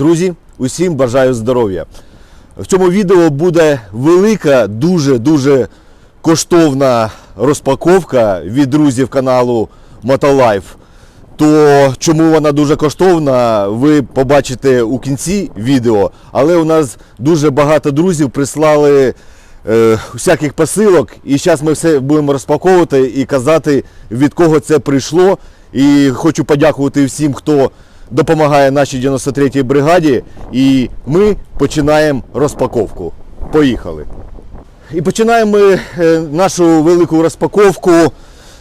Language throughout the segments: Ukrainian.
Друзі, усім бажаю здоров'я. В цьому відео буде велика, дуже-дуже коштовна розпаковка від друзів каналу Мотолайф. То чому вона дуже коштовна, ви побачите у кінці відео. Але у нас дуже багато друзів прислали е, всяких посилок, і зараз ми все будемо розпаковувати і казати, від кого це прийшло. І хочу подякувати всім, хто допомагає нашій 93-й бригаді. І ми починаємо розпаковку. Поїхали. І починаємо ми е, нашу велику розпаковку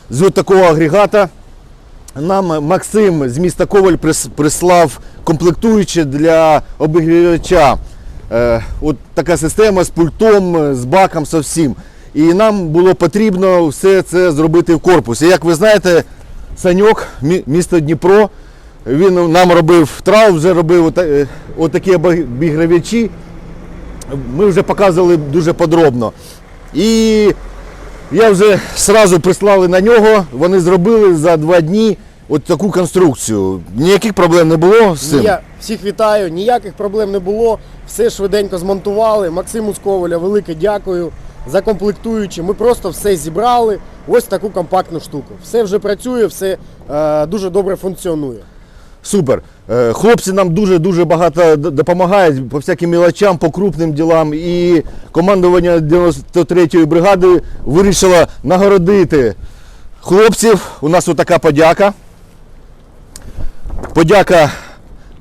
з от такого агрегата. Нам Максим з міста Коваль прис- прислав комплектуючі для обігрівача. Е, от така система з пультом, з баком, з всім. І нам було потрібно все це зробити в корпусі. Як ви знаєте, Саньок, місто Дніпро, він нам робив трав, вже робив е, отакі обігрівачі. Ми вже показували дуже подробно. І я вже сразу прислали на нього, вони зробили за два дні от таку конструкцію. Ніяких проблем не було з цим. Я всіх вітаю, ніяких проблем не було. Все швиденько змонтували. Максиму Сковаля велике дякую за комплектуючі. Ми просто все зібрали. Ось таку компактну штуку. Все вже працює, все е, дуже добре функціонує. Супер. Е, Хлопці нам дуже-дуже багато допомагають по всяким мілочам, по крупним ділам. І командування 93-ї бригади вирішило нагородити хлопців. У нас отака подяка. Подяка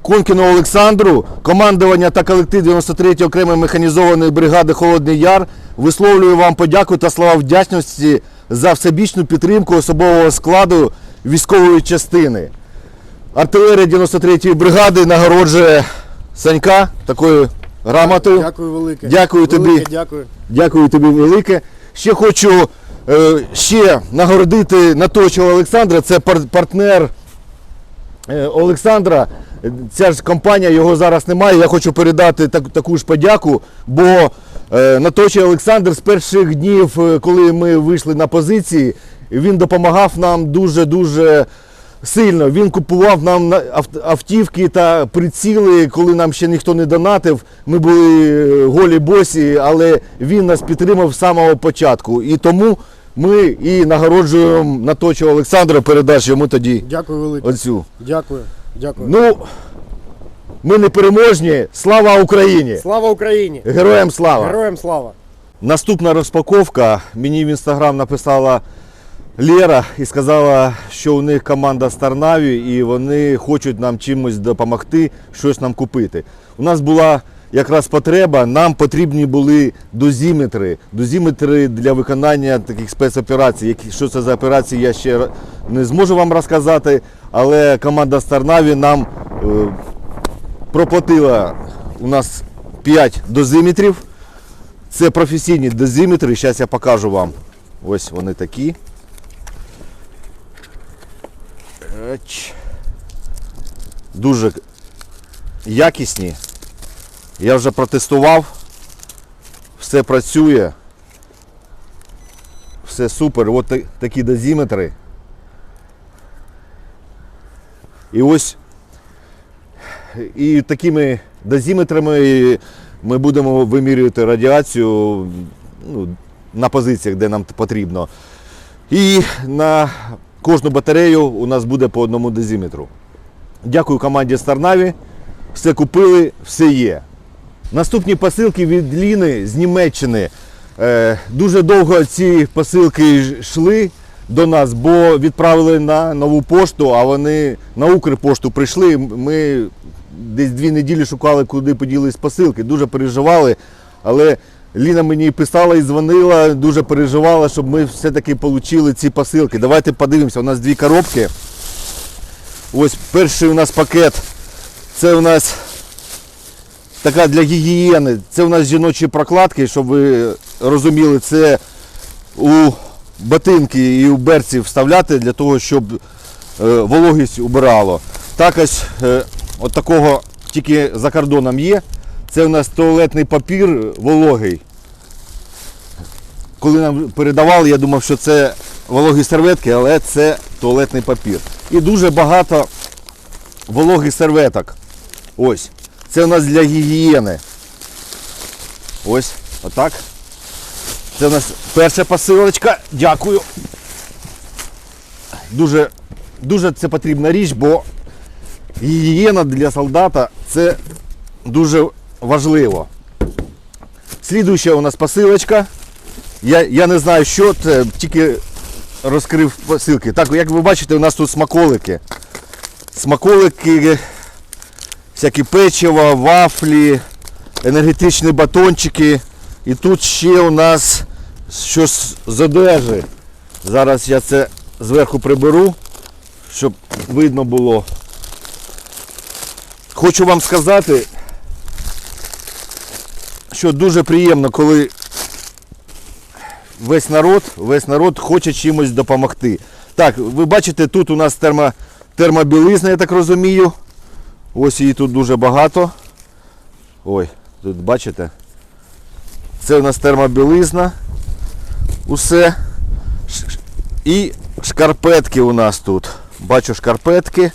Конкіну Олександру, командування та колектив 93-ї окремої механізованої бригади Холодний Яр висловлюю вам подяку та слова вдячності за всебічну підтримку особового складу військової частини. Артилерія 93-ї бригади нагороджує Санька такою грамотою. Дякую велике. Дякую тобі. Велике Дякую. Дякую тобі велике. Ще хочу е, ще нагородити Наточого Олександра. Це пар- партнер е, Олександра. Ця ж компанія, його зараз немає. Я хочу передати так, таку ж подяку, бо е, Наточий Олександр з перших днів, е, коли ми вийшли на позиції, він допомагав нам дуже-дуже сильно. Він купував нам автівки та приціли, коли нам ще ніхто не донатив. Ми були е, голі босі, але він нас підтримав з самого початку. І тому ми і нагороджуємо Наточого Олександра. Передаш йому тоді Дякую велике. оцю. Дякую. Дякую. Ну, ми не переможні. Слава Україні! Слава Україні! Героям слава! Героям слава! Наступна розпаковка. Мені в інстаграм написала Лера і сказала, що у них команда з Тарнаві і вони хочуть нам чимось допомогти, щось нам купити. У нас була якраз потреба, нам потрібні були дозіметри. Дозіметри для виконання таких спецоперацій. Що це за операції, я ще не зможу вам розказати, але команда з Тарнаві нам е, проплатила у нас 5 дозиметрів. Це професійні дозиметри, зараз я покажу вам. Ось вони такі. Дуже якісні. Я вже протестував. Все працює. Все супер. От такі дозиметри. І ось і такими дозиметрами ми будемо вимірювати радіацію ну, на позиціях, де нам потрібно. І на кожну батарею у нас буде по одному дозиметру. Дякую команді Старнаві. Все купили, все є. Наступні посилки від Ліни з Німеччини. Е, дуже довго ці посилки йшли до нас, бо відправили на нову пошту, а вони на Укрпошту прийшли. Ми десь дві неділі шукали, куди поділись посилки. Дуже переживали. Але Ліна мені писала і дзвонила, дуже переживала, щоб ми все-таки отримали ці посилки. Давайте подивимося. У нас дві коробки. Ось перший у нас пакет. Це у нас така для гігієни. Це у нас жіночі прокладки, щоб ви розуміли, це у ботинки і у берці вставляти для того, щоб е, вологість убирало. Також е, от такого тільки за кордоном є. Це у нас туалетний папір вологий. Коли нам передавали, я думав, що це вологі серветки, але це туалетний папір. І дуже багато вологих серветок. Ось. Це у нас для гігієни. Ось, отак. Це у нас перша посилочка. Дякую. Дуже, дуже це потрібна річ, бо гігієна для солдата це дуже важливо. Слідуюча у нас посилочка. Я, я не знаю, що це, тільки розкрив посилки. Так, як ви бачите, у нас тут смаколики. Смаколики, всякі печиво, вафлі, енергетичні батончики. І тут ще у нас щось з одежі. Зараз я це зверху приберу, щоб видно було. Хочу вам сказати, що дуже приємно, коли весь народ, весь народ хоче чимось допомогти. Так, ви бачите, тут у нас термо, термобілизна, я так розумію. Ось її тут дуже багато. Ой, тут бачите? Це у нас термобілизна. Усе. І шкарпетки у нас тут. Бачу шкарпетки.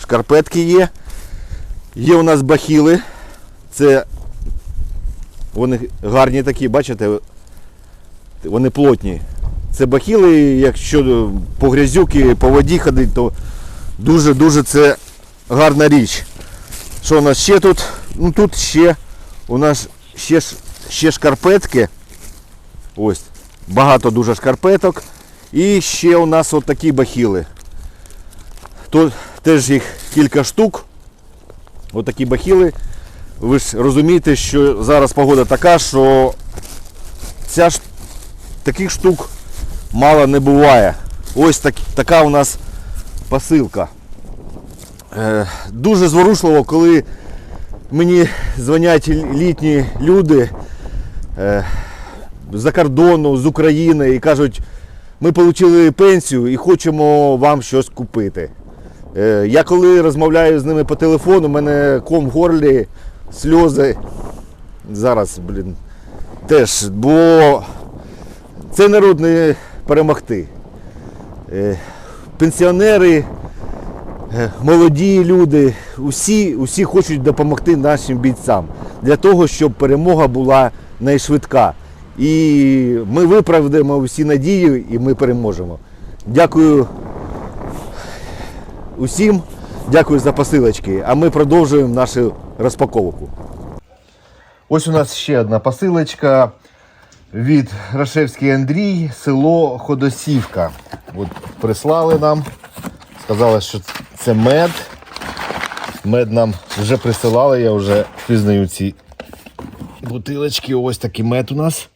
Шкарпетки є. Є у нас бахіли. Це вони гарні такі, бачите, вони плотні. Це бахіли, якщо по грязюки, по воді ходить, то дуже-дуже це гарна річ. Що у нас ще тут? Ну тут ще у нас ще, ще шкарпетки. Ось. Багато дуже шкарпеток. І ще у нас от такі бахіли. Тут теж їх кілька штук. Отакі бахіли. Ви ж розумієте, що зараз погода така, що ця ж таких штук мало не буває. Ось так, така у нас посилка. Е, дуже зворушливо, коли мені дзвонять літні люди е, з-за кордону, з України і кажуть, ми отримали пенсію і хочемо вам щось купити. Е, Я коли розмовляю з ними по телефону, у мене ком в горлі, сльози. Зараз, блін, теж, бо цей народ не перемогти. Е, Пенсіонери, е, молоді люди, усі, усі хочуть допомогти нашим бійцям для того, щоб перемога була найшвидка. І ми виправдаємо всі надії і ми переможемо. Дякую усім, дякую за посилочки, а ми продовжуємо нашу розпаковку. Ось у нас ще одна посилочка від Рашевський Андрій, село Ходосівка. От прислали нам, сказали, що це мед. Мед нам вже присилали, я вже пізнаю ці бутилочки. Ось такий мед у нас.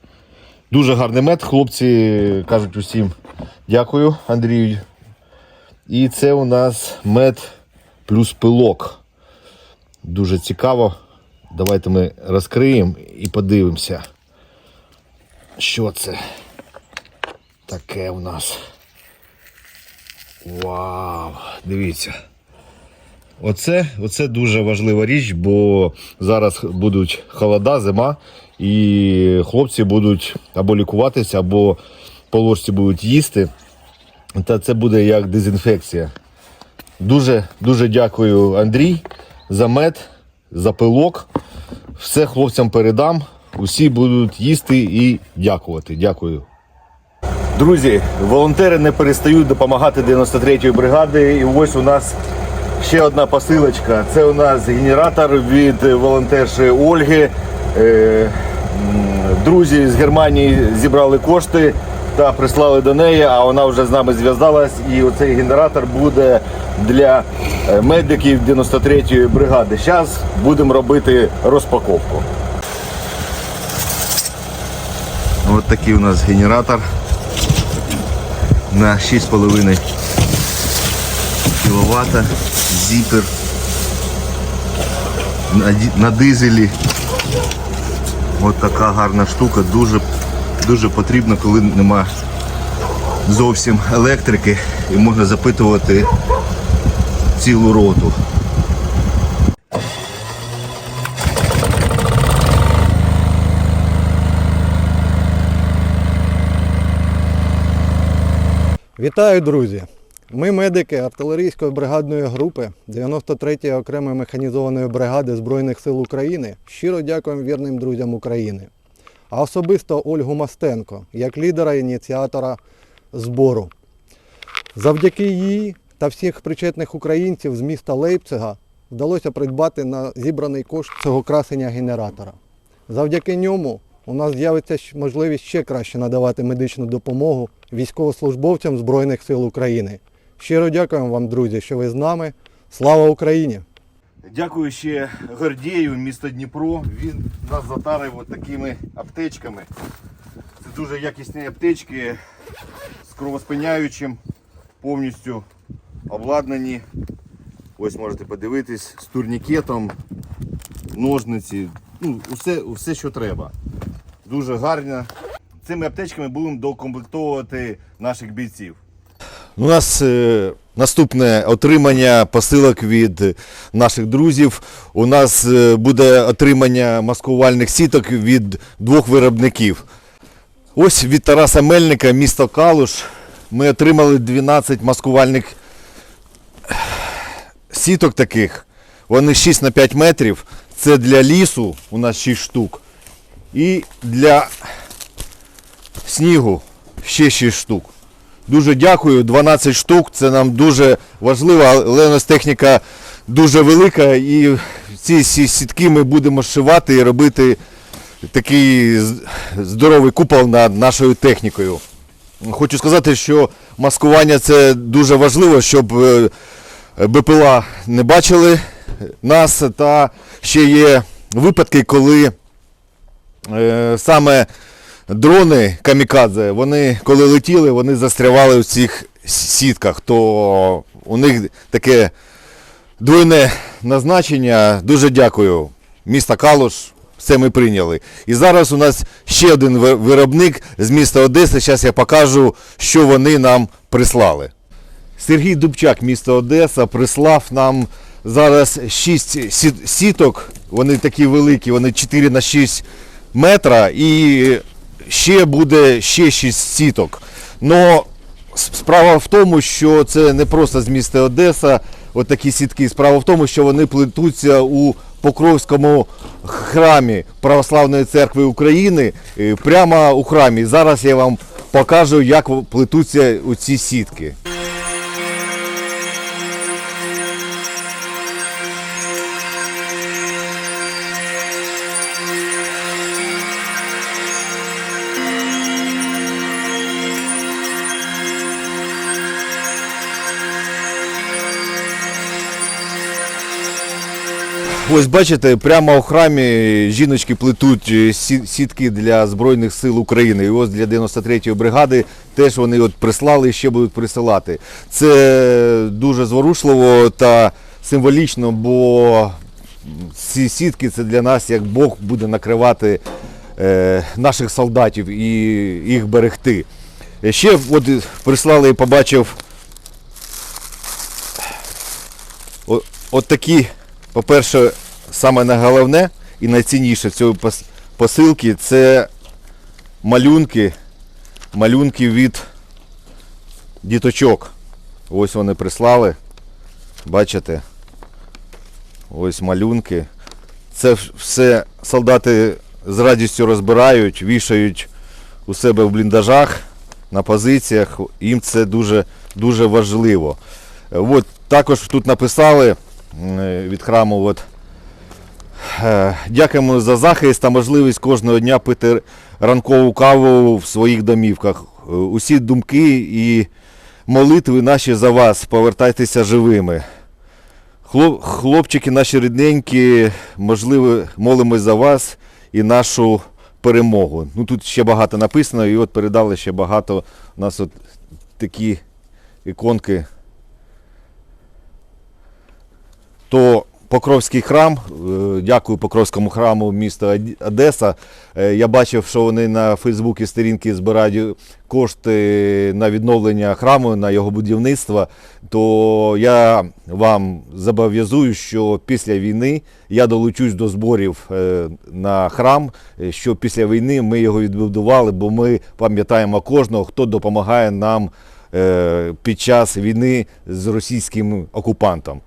Дуже гарний мед. Хлопці кажуть усім дякую, Андрію. І це у нас мед плюс пилок. Дуже цікаво. Давайте ми розкриємо і подивимося, що це таке у нас. Вау! Дивіться. Оце, оце дуже важлива річ, бо зараз будуть холода, зима, і хлопці будуть або лікуватися, або по ложці будуть їсти. Та це буде як дезінфекція. Дуже дуже дякую, Андрій, за мед, за пилок. Все хлопцям передам. Усі будуть їсти і дякувати. Дякую. Друзі, волонтери не перестають допомагати 93-ї бригади. І ось у нас ще одна посилочка. Це у нас генератор від волонтерші Ольги. Е, Друзі з Германії зібрали кошти та прислали до неї, а вона вже з нами зв'язалась. І оцей генератор буде для е, медиків 93-ї бригади. Зараз будемо робити розпаковку. Ось такий у нас генератор на 6,5 кВт, зіпер на, дизелі. Ось така гарна штука, дуже, дуже потрібна, коли нема зовсім електрики і можна запитувати цілу роту. Вітаю, друзі! Ми медики артилерійської бригадної групи 93-ї окремої механізованої бригади Збройних сил України щиро дякуємо вірним друзям України. А особисто Ольгу Мастенко, як лідера і ініціатора збору. Завдяки їй та всіх причетних українців з міста Лейпцига вдалося придбати на зібраний кошт цього красення генератора. Завдяки ньому у нас з'явиться можливість ще краще надавати медичну допомогу військовослужбовцям Збройних сил України. Щиро дякуємо вам, друзі, що ви з нами. Слава Україні! Дякую ще Гордією, місто Дніпро. Він нас затарив такими аптечками. Це дуже якісні аптечки з кровоспиняючим, повністю обладнані. Ось можете подивитись, з турнікетом, ножниці, ну, усе, все, що треба. Дуже гарно. Цими аптечками будемо докомплектовувати наших бійців. У нас е, наступне отримання посилок від наших друзів. У нас е, буде отримання маскувальних сіток від двох виробників. Ось від Тараса Мельника, місто Калуш. Ми отримали 12 маскувальних сіток таких. Вони 6 на 5 метрів. Це для лісу, у нас 6 штук. І для снігу ще 6 штук. Дуже дякую. 12 штук. Це нам дуже важливо, але у нас техніка дуже велика і ці сітки ми будемо зшивати і робити такий здоровий купол над нашою технікою. Хочу сказати, що маскування це дуже важливо, щоб е, БПЛА не бачили нас. Та ще є випадки, коли саме дрони камікадзе, вони коли летіли, вони застрявали в цих сітках, то у них таке двойне назначення. Дуже дякую. Міста Калуш, все ми прийняли. І зараз у нас ще один виробник з міста Одеси. Зараз я покажу, що вони нам прислали. Сергій Дубчак, місто Одеса, прислав нам зараз 6 сіток. Вони такі великі, вони 4 на 6 метра. І ще буде ще 6 сіток. Но справа в тому, що це не просто з міста Одеса, от сітки. Справа в тому, що вони плетуться у Покровському храмі Православної церкви України е, прямо у храмі. Зараз я вам покажу, як плетуться ці сітки. Ось бачите, прямо у храмі жіночки плетуть е, сітки для Збройних сил України. І ось для 93-ї бригади теж вони от прислали і ще будуть присилати. Це дуже зворушливо та символічно, бо ці сітки це для нас як Бог буде накривати е, наших солдатів і їх берегти. Е, Ще от прислали і побачив от такі, по-перше, саме найголовне і найцінніше в цій пос- посилці це малюнки, малюнки від діточок. Ось вони прислали. Бачите? Ось малюнки. Це все солдати з радістю розбирають, вішають у себе в бліндажах, на позиціях. Їм це дуже, дуже важливо. Е, От, також тут написали від храму. От, е, дякуємо за захист та можливість кожного дня пити ранкову каву в своїх домівках. Е, Усі думки і молитви наші за вас. Повертайтеся живими. Хлопчики наші рідненькі, можливо, молимось за вас і нашу перемогу. Ну тут ще багато написано, і от передали ще багато. У нас от такі іконки. То Покровський храм, е, дякую Покровському храму міста Одеса. Е, Я бачив, що вони на Фейсбуці сторінки збирають кошти на відновлення храму, на його будівництво. То я вам зобов'язую, що після війни я долучусь до зборів е, на храм, що після війни ми його відбудували, бо ми пам'ятаємо кожного, хто допомагає нам під час війни з російським окупантом.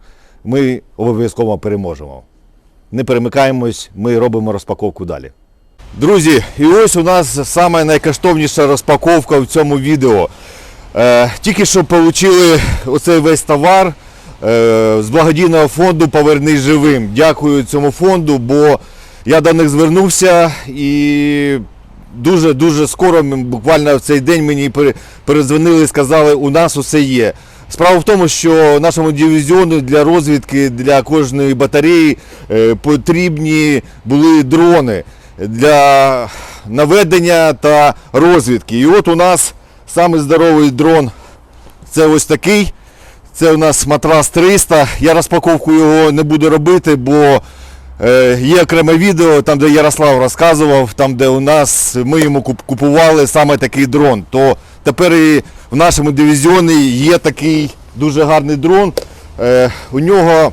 Ми обов'язково переможемо. Не перемикаємось, ми робимо розпаковку далі. Друзі, і ось у нас саме найкоштовніша розпаковка в цьому відео. Е, тільки що отримали оцей весь товар е, з благодійного фонду Повернись живим. Дякую цьому фонду, бо я до них звернувся і дуже дуже скоро, буквально в цей день мені пере- передзвонили і сказали, у нас усе є. Справа в тому, що нашому дивізіону для розвідки для кожної батареї е, потрібні були дрони для наведення та розвідки. І от у нас самий здоровий дрон це ось такий. Це у нас матрас 300. Я розпаковку його не буду робити, бо е, є окреме відео, там де Ярослав розказував, там де у нас ми йому купували саме такий дрон. То тепер і в нашому дивізіоні є такий дуже гарний дрон. Е, у нього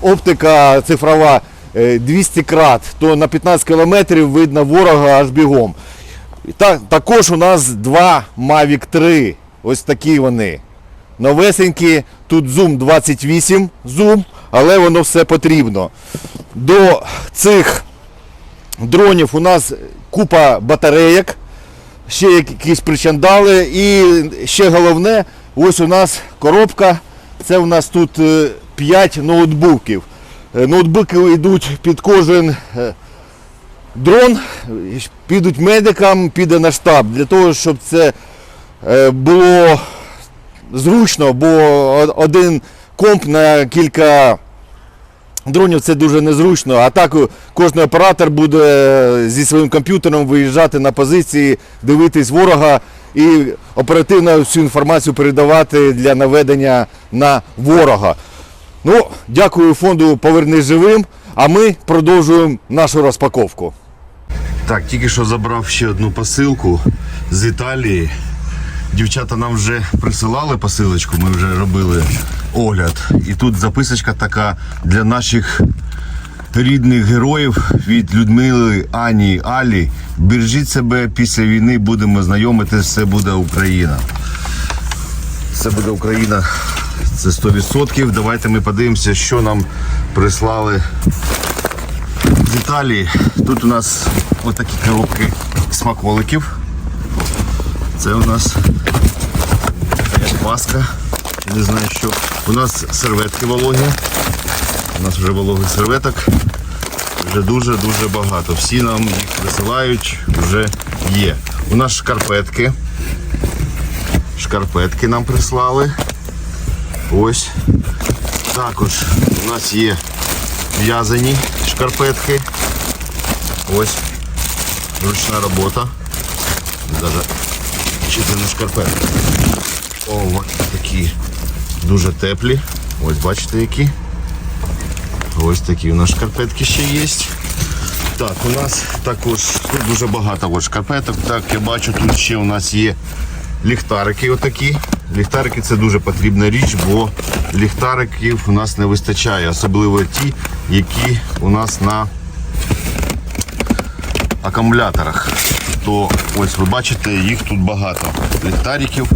оптика цифрова е, 200 крат, то на 15 кілометрів видно ворога аж бігом. Також у нас два Mavic 3. Ось такі вони. Новесенькі, тут зум 28 зум, але воно все потрібно. До цих дронів у нас купа батарейок, ще якісь причандали. І ще головне, ось у нас коробка. Це у нас тут 5 ноутбуків. Е, Ноутбуки йдуть під кожен е, дрон, підуть медикам, піде на штаб, для того, щоб це е, було зручно, бо один комп на кілька дронів це дуже незручно. А так е, кожен оператор буде зі своїм комп'ютером виїжджати на позиції, дивитись ворога і оперативно всю інформацію передавати для наведення на ворога. Ну, дякую фонду Повернись живим, а ми продовжуємо нашу розпаковку. Так, тільки що забрав ще одну посилку з Італії. Дівчата нам вже присилали посилочку, ми вже робили огляд. І тут записочка така для наших рідних героїв від Людмили, Ані, Алі. Бережіть себе після війни, будемо знайомитися, все буде Україна. Це буде Україна, це 100%. Давайте ми подивимося, що нам прислали з Італії. Тут у нас отакі коробки смаколиків. Це у нас як паска. Не знаю що. У нас серветки вологі. У нас вже вологих серветок. Вже дуже-дуже багато. Всі нам їх присилають, вже є. У нас шкарпетки. Шкарпетки нам прислали. Ось. Також у нас є в'язані шкарпетки. Ось ручна робота. Чи це шкарпетки. О, ось такі дуже теплі. Ось бачите які. Ось такі у нас шкарпетки ще є. Так, у нас також тут дуже багато ось шкарпеток. Так, я бачу, тут ще у нас є ліхтарики отакі. Ліхтарики це дуже потрібна річ, бо ліхтариків у нас не вистачає, особливо ті, які у нас на акумуляторах. То ось ви бачите, їх тут багато. Ліхтариків.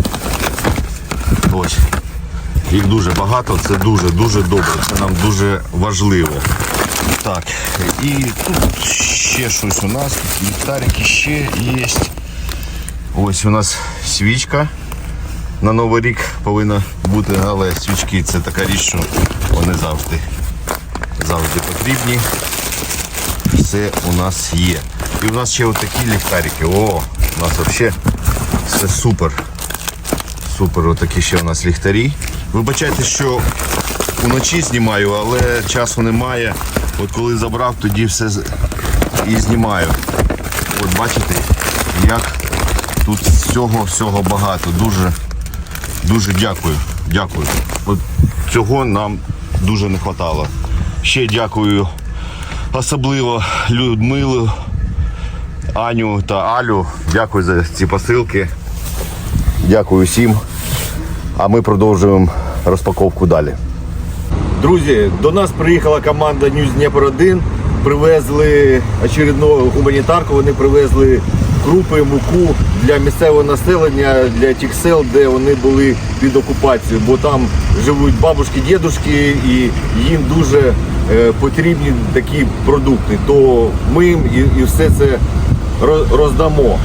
Ось. Їх дуже багато, це дуже-дуже добре, це нам дуже важливо. Так, і тут ще щось у нас, ліхтарики ще є. Ось у нас свічка. На Новий рік повинна бути, але свічки це така річ, що вони завжди, завжди потрібні. Все у нас є. І у нас ще отакі ліхтарики. О, у нас взагалі все супер. Супер, отакі ще у нас ліхтарі. Вибачайте, що уночі знімаю, але часу немає. От коли забрав, тоді все і знімаю. От бачите, як тут всього всього багато. Дуже, дуже дякую. Дякую. От цього нам дуже не вистачало. Ще дякую особливо Людмилу, Аню та Алю. Дякую за ці посилки. Дякую всім. А ми продовжуємо розпаковку далі. Друзі, до нас приїхала команда News Дніпро 1. Привезли очередну гуманітарку. Вони привезли крупи, муку для місцевого населення, для тих сел, де вони були під окупацією, бо там живуть бабушки, дідушки, і їм дуже е, потрібні такі продукти. То ми їм і, все це роздамо.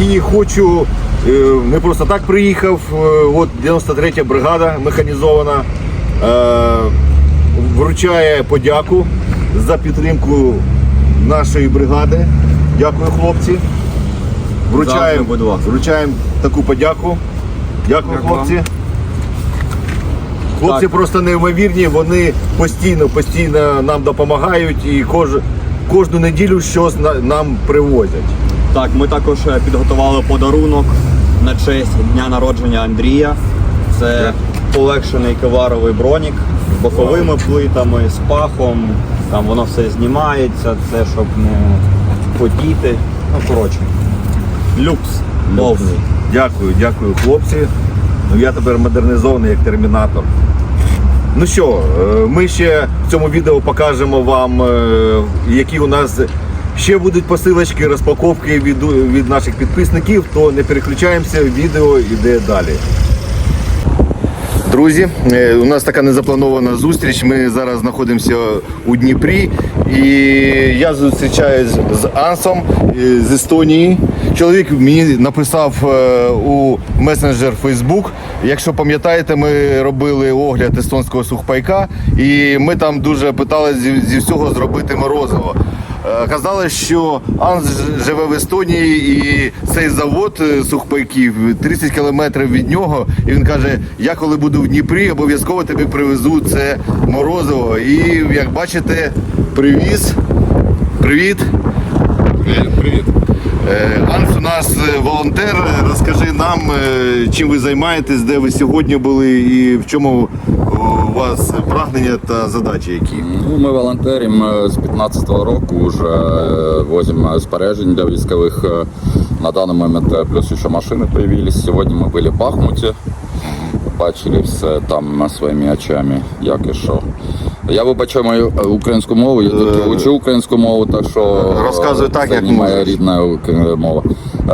І хочу е, не просто так приїхав. е, От 93-я бригада механізована е, вручає подяку за підтримку нашої бригади. Дякую, хлопці. Вручаємо, вручаємо таку подяку. Дякую, хлопці. Хлопці Так. просто неймовірні, вони постійно, постійно нам допомагають і кож, кожну неділю щось нам привозять. Так, ми також е, підготували подарунок на честь дня народження Андрія. Це полегшений кеваровий бронік з боковими плитами, з пахом. Там воно все знімається, це щоб не потіти. Ну, коротше. Люкс повний. Дякую, дякую, хлопці. Ну я тепер модернізований як термінатор. Ну що, е, ми ще в цьому відео покажемо вам, е, які у нас ще будуть посилочки, розпаковки від, від наших підписників, то не переключаємося, відео йде далі. Друзі, е, у нас така незапланована зустріч. Ми зараз знаходимося у Дніпрі, і я зустрічаюсь з Ансом е, з Естонії. Чоловік мені написав е, у месенджер Facebook. Якщо пам'ятаєте, ми робили огляд естонського сухпайка, і ми там дуже питали зі, зі всього зробити морозиво. Е, Казали, що Анс живе в Естонії і цей завод е, сухпайків 30 кілометрів від нього. І він каже: я коли буду в Дніпрі, обов'язково тобі привезу це морозиво. І як бачите, привіз. Привіт. Привіт. Е, Анс у нас е, волонтер. Розкажи нам, е, чим ви займаєтесь, де ви сьогодні були і в чому у вас прагнення та задачі які. Ну, ми волонтеримо з 15-го року, вже е, возимо спорядження для військових. Е, На даний момент е, плюс ще машини появились. Сьогодні ми були в Бахмуті, бачили все там своїми очами, як і що. Я вибачаю мою е, українську мову, я тільки учу українську мову, так що е, Розказуй так, це як не моя рідна мова. Е,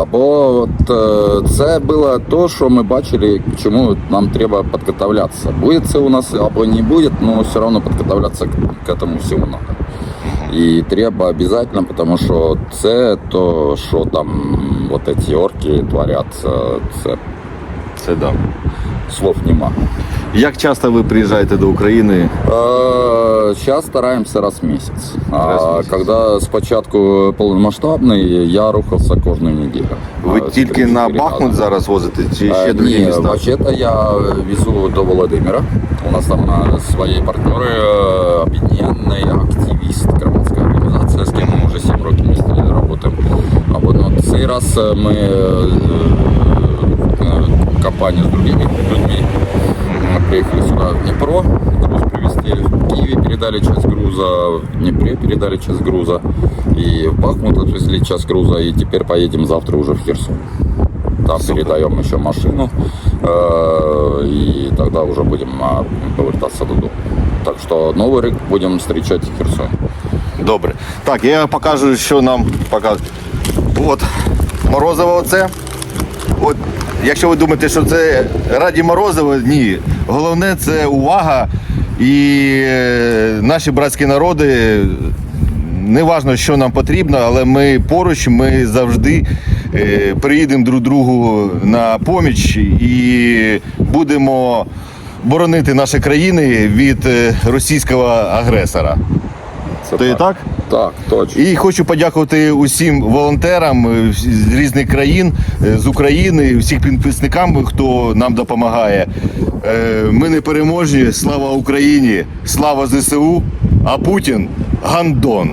Або от, е, це було то, що ми бачили, чому нам треба підготовлятися. Буде це у нас або не буде, але все одно підготовлятися к, этому всьому надо. І треба обов'язково, тому що це то, що там вот эти орки творять, е, це Це да. слов нема. Як часто ви приїжджаєте до України? Сейчас стараемся раз в месяц. Раз в А месяц. когда спочатку повномасштабний, я рухався кожну неділю. Ви А, тільки на Бахмут зараз возите чи Е, ще другі Ні, міста? вообще-то я везу до Володимира. У нас там е, свої партнери, е, об'єднаний активіст, громадська організація, з ким ми вже 7 років вместе працюємо. Або ну, цей раз е, ми е, е, компанію з другими людьми приехали сюда в Днепро, груз привезли. В Киеве передали часть груза, в Днепре передали часть груза. И в Бахмут отвезли часть груза. И теперь поедем завтра уже в Херсон. Там передаем еще машину. э, И тогда уже будем а, повертаться додому. Так что Новый рік будем встречать в Херсоне. Добре. Так, я покажу, що нам показують. От морозиво оце. От, якщо ви думаєте, що це раді морозива, ні. Головне це увага і е, наші братські народи. Не важно, що нам потрібно, але ми поруч, ми завжди е, приїдемо друг другу на поміч і будемо боронити наші країни від е, російського агресора. Це То і так? Так, точно. І хочу подякувати усім волонтерам е, з різних країн, з України, всіх підписникам, хто нам допомагає. Е, Ми не переможні. Слава Україні! Слава ЗСУ! А Путін гандон!